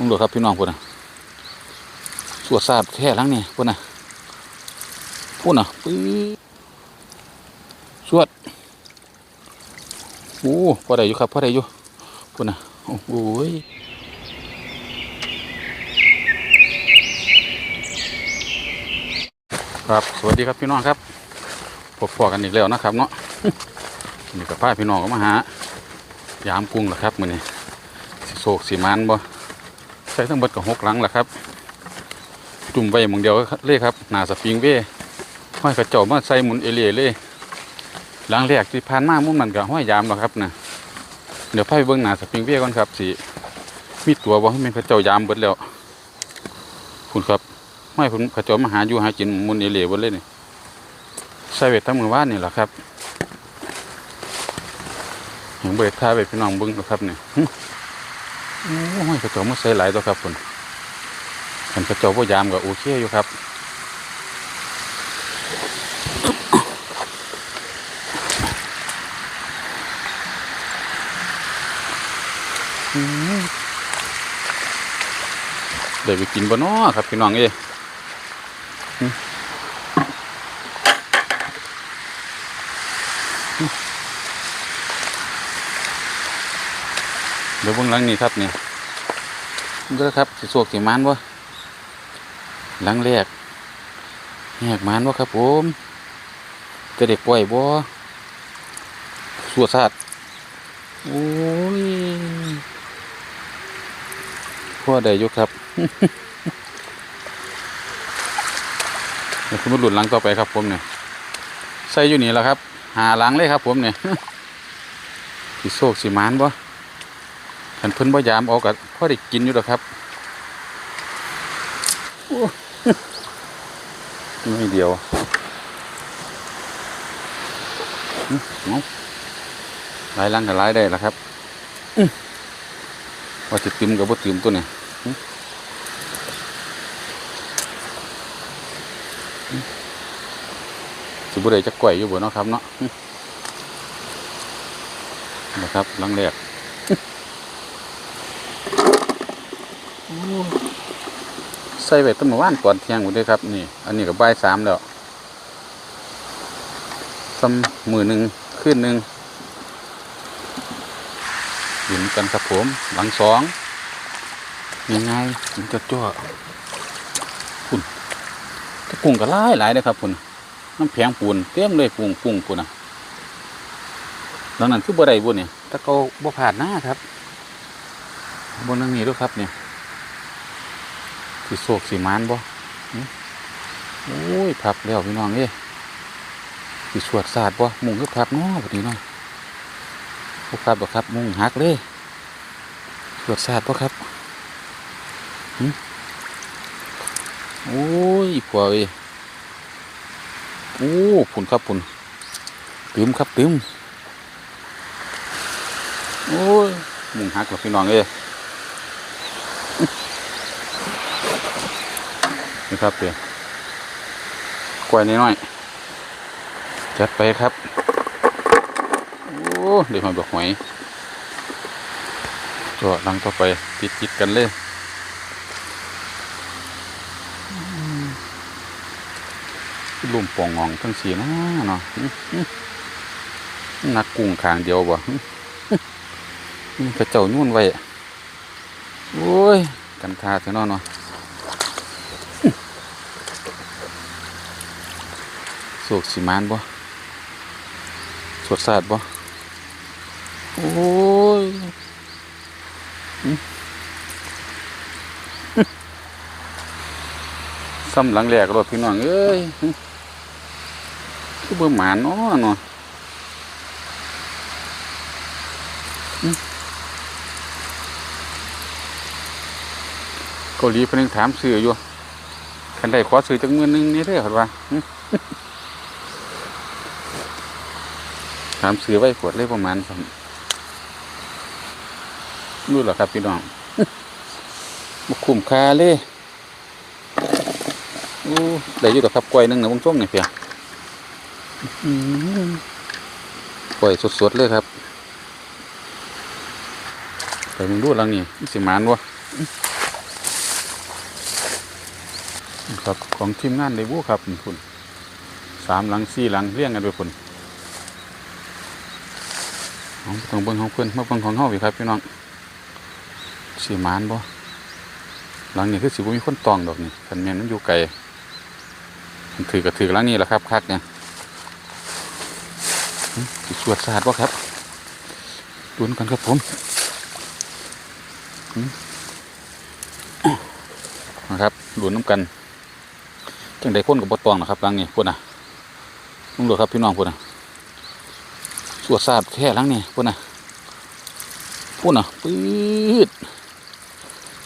มึงดูครับพี่น้องพูดนะสวดสาดแค่ลังนี่พูดนะพูดนะปื้อสวดโอ้พอได้อยู่ครับพอได้อยู่พูดนะโอ้โหยครับสวัสดีครับพี่น้องครับพบพอกันอีกแล้วนะครับ เนาะนี่กับป้าพี่น้องก็มาหายามกุ้งแหละครับมือนี้สิโศกสีมันบ่ ส่ทั้งเบิดกับหกหลังแหละครับ จุ่มไว้หมองเดียวเลยครับหนาสปริงเว่ห้อยกระจามาใส่หมุนเอเลียเลยหลังแรกที่ผ่านมามุ่งมันกับห้อยยามหรอกครับนะเดี๋ยวพาไปเบิ่งหนาสปริงเว่ก่อนครับสิมีตัวบ่ให้มันกระจ้ายามเบิดแล้วคุณครับห้อยผมกระจามาหาอยู่หากินมุนเอเลียเบิดเลยนี่ใส่เวททั้งมือว่านนี่แหละครับเห็นเบิดท่าไปพี่น้องเบิ้งนะครับเนี่ย โอ้ยกระจกมาใส่หลายตัวครับคนเห็นกระจกว่ายามก็โอเคอยู่ครับอืมได้ไปกินบ่น้อครับพี่น้องเอ้ยหึเดี๋ยวเบิ้งหลังนี้ครับเนี่ยเด้อครับสิสวกสิมานวะหลังแรกแหกมานวะครับผมจะเด็กปล่อยบ่สัวซาดโอ้ยพ่อได้อยู่ครับเดี๋ยวคุณมาหลุดหลังต่อไปครับผมเนี่ยใส่อยู่นี่แหละครับ หาหลังเลยครับผมเนี่ยสิโศกสิมานบ่ ขันเพิ่นบ่ยามเอากับพ่อได้กินอยู่ดอกครับไม่เดียวลายหลังกับลายได้แล้วครับอื้อว่าจะติมกับบ่ติมตัวเนี่ยอื้ออื้อสิบ่ได้จะก่อยอยู่บ่เนาะครับเนาะนะครับลังแรก ใส่ไว้ตั้งแต่ว่านก่อนเที่ยงหมดเลยครับนี่ อันนี้ก็บ่ายสามแล้วซ้ำมือหนึ่งขึ้นหนึ่งอยู่นำกันครับผมหลังสองยังไงถึงจะจ่อคุณตะกุ้งก็หลายหลายเลยครับคุณน้ำแข็งปูนเต็มเลยกุ้งกุ้งคุณนะดังนั้นคือบ่ได้บุเนี่ยถ้าเขาบ่ผ่านหน้าครับบนนั่งนี้ด้วยครับเนี่ย สิโศกสิมานบ่โอ้ยพับแล้วพี่น้องเอ้สิสวดศาสตร์บ่มุงคือพับนาะพอดีเนาะพวกครับบ่ครับ มุงหักเลยสวดศาสตร์บ่ครับโอ้ยผัวเอ้ยโอ้ผุนครับผุนตืมครับตืมโอ้ยมุงหักแล้วพี่น้องเอ้ นี่ครับเดี๋ยวกล้วยน้อยจัดไปครับ โอ้เดี๋ยวมาบอกหอยก็ลังต่อไปติดๆกันเลยลุ่มปองงองทั้งสีนะเนาะอื้ออื้อนักกุ้งขางเดียวบ่กระเจ้านุ่นไว้ โอ้ย กันทาเถอะเนาะเนาะ สวกสีมานบ่สวดศาสตร์บ่โอ้ยซ้ำหลังแหลกรถพี่น้องเอ้ยคือเบื่อหมานเนาะเนาะอื้อเกาหลีเพิ่นยังถามซื้ออยู่คันได้ขอซื้อจักมื้อหนึงนี่เด้อครับว่าอื้อ ถามซื้อไว้ขวดเลยประมาณสองรู้หรอครับพี่น้องบุคุ้มคาเลยโอ้ได้อยู่ดอกครับกล้วยหนึงนะผมส้มเนี่ยเพียงกล้วยสดๆเลยครับไปมึงดูแล้วนี่สิมานวะครับของทีมงานในวูครับคุณสามหลังสี่หลังเรียงกันไปคุณ ต้องเบิ่งของเพื่อนมาเบิ่งของเฮาอีกครับพี่น้องสีมานบ่หลังนี้คือสิบ่มีคนตองดอกนี่คันแม่นมันอยู่ไกลมันถือก็ถือหลังนี้แหละครับคักเนี่ยสิสวดสาดบ่ครับดุนกันครับผมนะครับดุนน้ำกันจังได้คนกับบตองนะครับหลังนี้พุ่นน่ะมึงดูครับพี่น้องพุ่นน่ะ สวดสาดแท้หลังนี้พุ่นนะพุ่นนะปื๊ด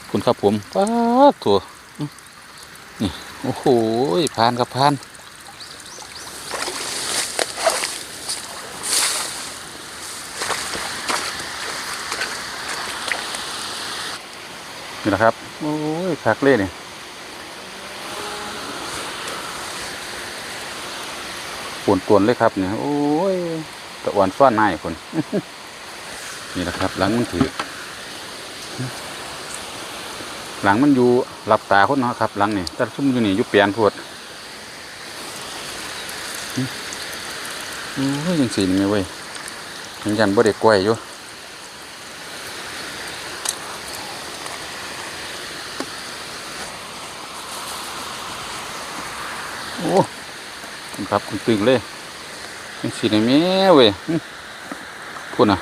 พุ่นครับผมป้าตัวนี่โอ้โหผ่านครับผ่านนี่แหละครับ โอ้ยคักเล่เนี่ยปวนตวนๆเลยครับเนี่ย โอ้ย ตะวันซ่อนหน้คนนี่แหละครับ หลังมันถือ หลังมันอยู่หลับตาคนเนาะครับ หลังนี่แต่ซุ่มอยู่นี่อยู่เปลี่ยนพวดโอ้ยยังสีนี่เว้ยยังยันบ่ได้กล้วยอยู่โอ้ครับคุณตึงเลย สีในแม่เว้ยอื้อพูดนะ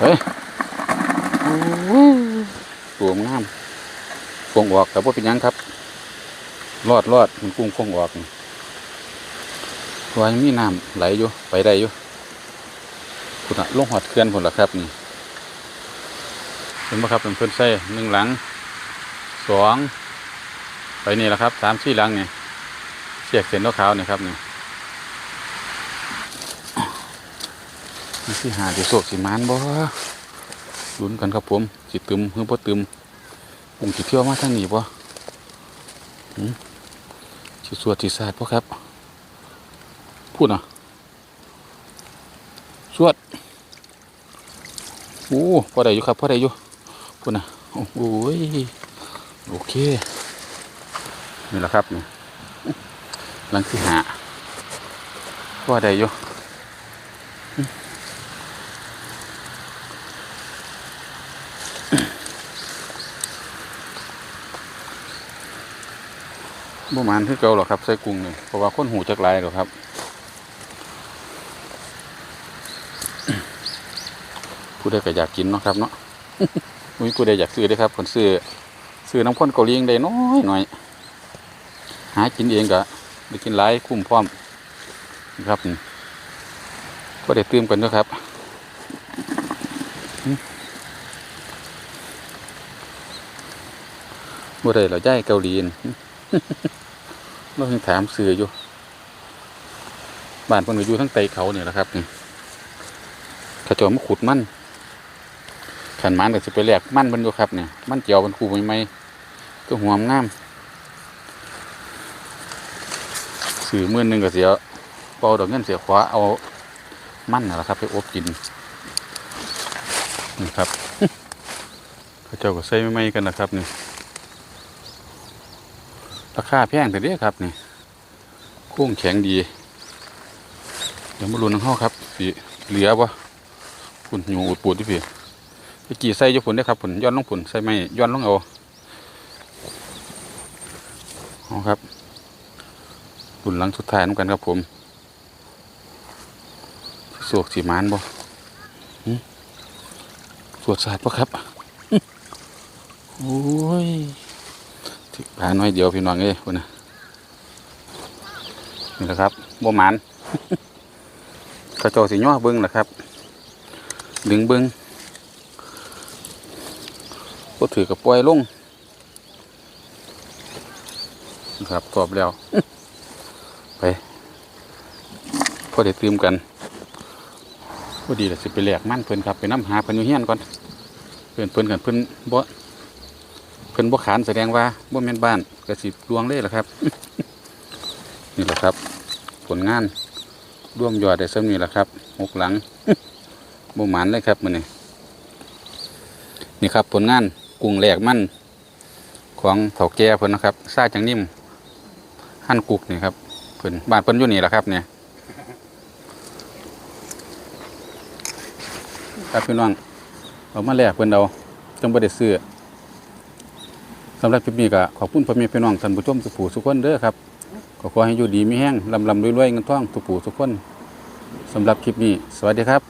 เฮ้ยโอ้ยตัวงามฟงออกแต่ว่าเป็นยังครับ รอดรอดมันกุ้งฟงออกนี่เพราะว่ายังมีน้ำไหลอยู่ไปได้อยู่พูดนะลงหอดเคลื่อนผลละครับนี่เห็นไหมครับเป็นเพื่อนใส่หนึ่งหลังสองไปนี่แหละครับสามสี่หลังนี่เสียกเส้นขาวเนี่ยครับนี่ นี่ที่หาที่โศกสีมานบ่ลุ้นกันครับผมสิตึมหรือบ่ตึมปุ่งสิเที่ยวมาทางนี้บ่สิสวดสิศาสตร์บ่ครับพูดนะสวดโอ้พอได้อยู่ครับพอได้อยู่พูดนะโอ้โหยโอเคนี่แหละครับนี่หลังที่หาว่าได้อยู่ บ่มานคือเก่าหรอกครับใส่กุ้งนี่ยเพราะว่าคนหูจักลายหรอกครับผู้ใดก็อยากกินเนาะครับเนาะมีผู้ใดอยากซื้อเด้ครับคนซื้อซื้อน้ำข้นเกาหลีงได้น้อยหน่อย หากินเองก็ได้กินหลายคุ้มพร้อมครับก็ได้เติมกันด้วยครับอืมบ่ได้เราย้ายเกาหลีน เราเพิ่งถามซื้ออยู่บ้านเพิ่นก็อยู่ทั้งไตเขาเนี่ยแหละครับนี่ขจามาขุดมันขันมันก็จะไปแลกมันมันอยู่ครับเนี่ยมันเจียวมันคูใหม่ๆก็หัวงามสื่อเมื่นหนึ่งก็เสียเปาดอกเงินเสียขวาเอามั่นนะแหละครับ ไปอบกินนี่ครับเขาเจ้าก็ใส่ไม่ไม่กันนะครับนี่ ราคาแพงแต่เดียครับนี่โค้งแข็งดี เดี๋ยวมาลุ้นน้ำเข้าครับสีเหลือวะฝุ่นอยู่อุดปูดที่พี่ไปกี่ใส่ยู่ฝุ่นได้ครับฝุ่นย้อนลงฝุ่นใส่ไม่ย้อนลงเอาเอาครับรุ่นหลังสุดท้ายน้ำกันครับผมสวกสีมานบ่สวดสาดปะครับ โอ้ย ถึกผาน้อยเดียวพี่น้องเอ้ยคุณนะนี่แหละครับบ่หมานกระโจสีย่อเบิ้งนะครับ ดึงเบิ้งก็ถือกับปล่อยลงนะครับตอบแล้ว ไปพอได้ตื่มกันพอดีแหละสิไปแหลกมั่นเพิ่นครับไปน้ำหาเพิ่นอยู่เฮียนก่อนเพิ่นเพิ่นกันเพิ่นบ่ พิ่นบ่ขานแสดงว่าบ่แม่นบ้านก็สิลวงเลยล่ะครับ นี่แหละครับ ผลงานร่วมยอดได้ซ้ำนี่แหละครับหกหลังบ่หมานเลยครับมื้อนี้นี่ครับผลงานกุ้งแหลกมันของเถาแก่เพิ่นนะครับซาจังนิ่มหั่นกุกนี่ครับเพิ่นบ้านเพิ่นอยู่นี่แหละครับเนี่ยครับพี่น้องเอามาแลกเพิ่นเอาจังบ่ได้ซื้อ สำหรับคลิปนี้ก็ขอบคุณพ่อแม่พี่น้องท่านผู้ชมสุขูสุขคนเด้อครับขอขอให้อยู่ดีมีแห้งลำลำรวยๆเงินทองสุขูสุขคนสำหรับคลิปนี้ สวัสดีครับ